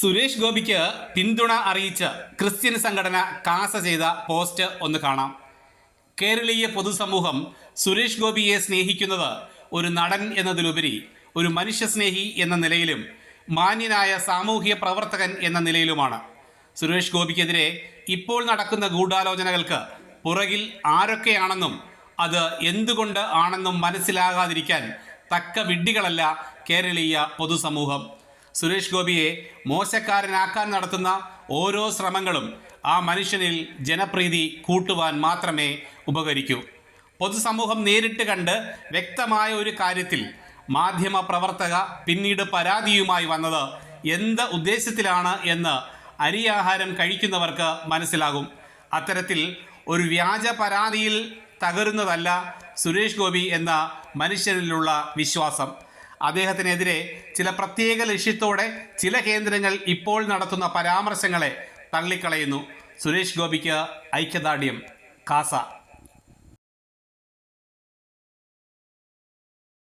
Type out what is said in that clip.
സുരേഷ് ഗോപിക്ക് പിന്തുണ അറിയിച്ച് ക്രിസ്ത്യൻ സംഘടന കാസ ചെയ്ത പോസ്റ്റ് ഒന്ന് കാണാം. കേരളീയ പൊതുസമൂഹം സുരേഷ് ഗോപിയെ സ്നേഹിക്കുന്നത് ഒരു നടൻ എന്നതിലുപരി ഒരു മനുഷ്യസ്നേഹി എന്ന നിലയിലും മാന്യനായ സാമൂഹിക പ്രവർത്തകൻ എന്ന നിലയിലുമാണ്. സുരേഷ് ഗോപിക്കെതിരെ ഇപ്പോൾ നടക്കുന്ന ഗൂഢാലോചനകൾക്ക് പുറകിൽ ആരൊക്കെയാണെന്നും അത് എന്തുകൊണ്ട് ആണെന്നും മനസ്സിലാകാതിരിക്കാൻ തക്ക വിഡ്ഢികളല്ല കേരളീയ പൊതുസമൂഹം. സുരേഷ് ഗോപിയെ മോശക്കാരനാക്കാൻ നടത്തുന്ന ഓരോ ശ്രമങ്ങളും ആ മനുഷ്യനിൽ ജനപ്രീതി കൂട്ടുവാൻ മാത്രമേ ഉപകരിക്കൂ. പൊതുസമൂഹം നേരിട്ട് കണ്ട് വ്യക്തമായ ഒരു കാര്യത്തിൽ മാധ്യമ പ്രവർത്തക പിന്നീട് പരാതിയുമായി വന്നത് എന്ത് ഉദ്ദേശത്തിലാണ് എന്ന് അരിയാഹാരം കഴിക്കുന്നവർക്ക് മനസ്സിലാകും. അത്തരത്തിൽ ഒരു വ്യാജ പരാതിയിൽ തകരുന്നതല്ല സുരേഷ് ഗോപി എന്ന മനുഷ്യനിലുള്ള വിശ്വാസം. അദ്ദേഹത്തിനെതിരെ ചില പ്രത്യേക ലക്ഷ്യത്തോടെ ചില കേന്ദ്രങ്ങൾ ഇപ്പോൾ നടത്തുന്ന പരാമർശങ്ങളെ തള്ളിക്കളയുന്നു. സുരേഷ് ഗോപിക്ക് ഐക്യദാർഢ്യം കാസ.